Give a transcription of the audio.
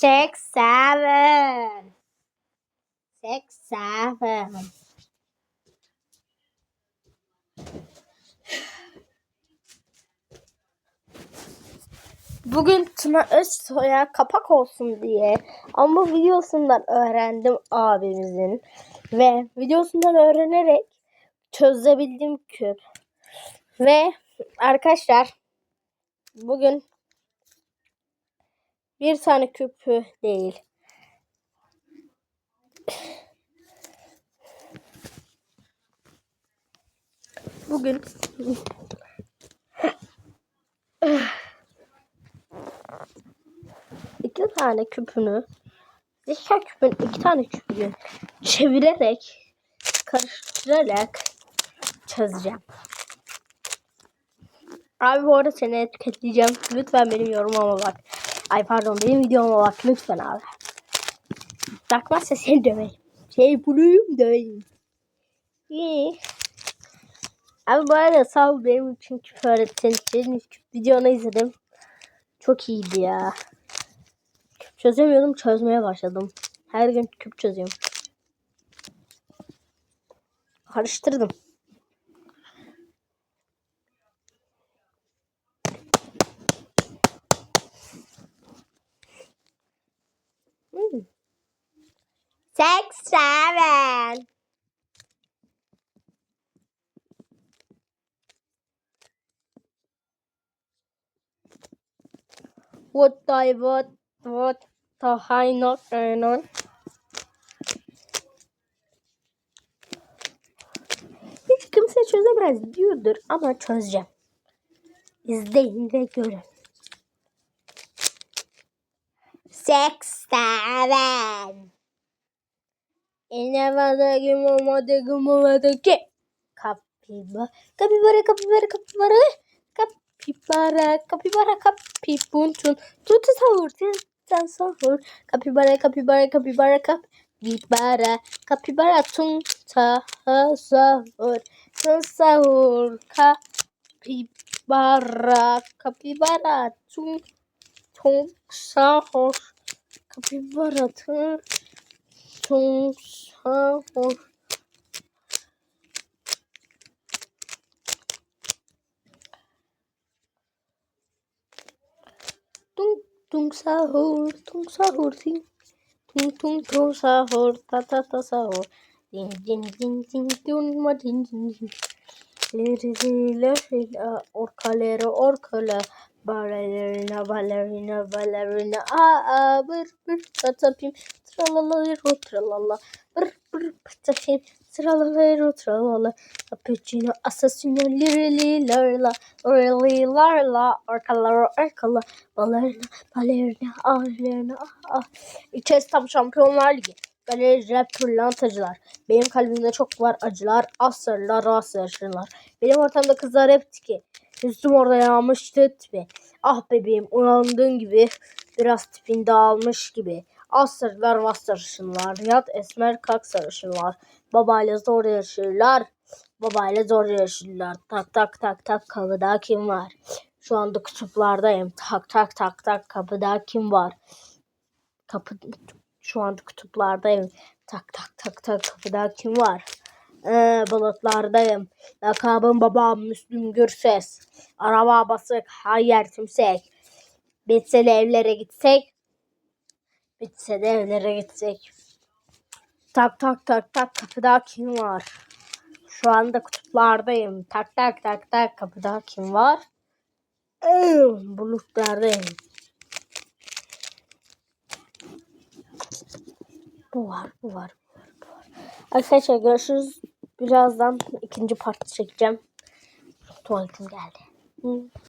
Six, seven. Six, seven. Bugün Tuna Özsoy'a kapak olsun diye ama videosundan öğrendim abimizin ve videosundan öğrenerek çözebildim küp. Ve arkadaşlar bugün bir tane küpü değil. Bugün iki tane küpünü zeka küpün iki tane küpünü çevirerek karıştırarak çözeceğim. Abi bu arada seni etiketleyeceğim. Lütfen benim yorumuma bak. Ay pardon benim videoma bak lütfen abi. Bakmazsa seni döveyim. Şey buluyum döveyim. İyi. Abi bu arada sağ ol benim için küp öğrettiğin için küp videonu izledim. Çok iyiydi ya. Küp çözemiyordum çözmeye başladım. Her gün küp çözüyorum. Karıştırdım. Six, seven. What I what what the high not on. Hiç kimse çözemez diyordur ama çözeceğim. İzleyin ve görün. Six, seven. İnevada gümümadı gümümadı ki. Kapiba. Kapibara kapibara kapibara. Kapibara kapibara kapibuntun. Tutu sahur. Tutu sahur. Kapibara kapibara kapibara kapibara. Kapibara tun sahur. Tun sahur. Kapibara. Kapibara tun tun sahur. Kapibara tun tun sahur. Tung tung sahur, tung sahur, ting. Tung tung tung sahur, ta ta ta sahur. Ding ding ding ding ding ma ding ding ding. Lirila lirila orkaları orkala. Ballerina ballerina ballerina aa bir bir patapim. Tralalero tralala. Bir bir patapim. Tralalero tralala. Cappuccino assassino lirili larla. Lirili larla. Orkaları orkala ballerina ballerina ballerina aa aa İçerisi tam şampiyonlar ligi. Galeri rap pırlantacılar. Benim kalbimde çok var acılar. Asırlar, asırlar. Benim ortamda kızlar hep tiki. Üstüm orada yağmıştı tipi. Ah bebeğim uyandığın gibi biraz tipin dağılmış gibi. Asırlar var sarışınlar. Yat esmer kalk sarışınlar. Babayla zor yaşırlar. Babayla zor yaşırlar. Tak tak tak tak kapıda kim var? Şu anda kutuplardayım. Tak tak tak tak kapıda kim var? Kapı şu anda kutuplardayım. Tak tak tak tak kapıda kim var? Ee, bulutlardayım. Lakabım babam Müslüm Gürses. Araba basık, hayır tümsek. Bitse de evlere gitsek. Bitse de evlere gitsek. Tak tak tak tak kapıda kim var? Şu anda kutuplardayım. Tak tak tak tak kapıda kim var? Ee, bulutlardayım. Bu var, bu var, bu var, bu var. Arkadaşlar görüşürüz. Birazdan ikinci part çekeceğim. Tuvaletim geldi. Hı.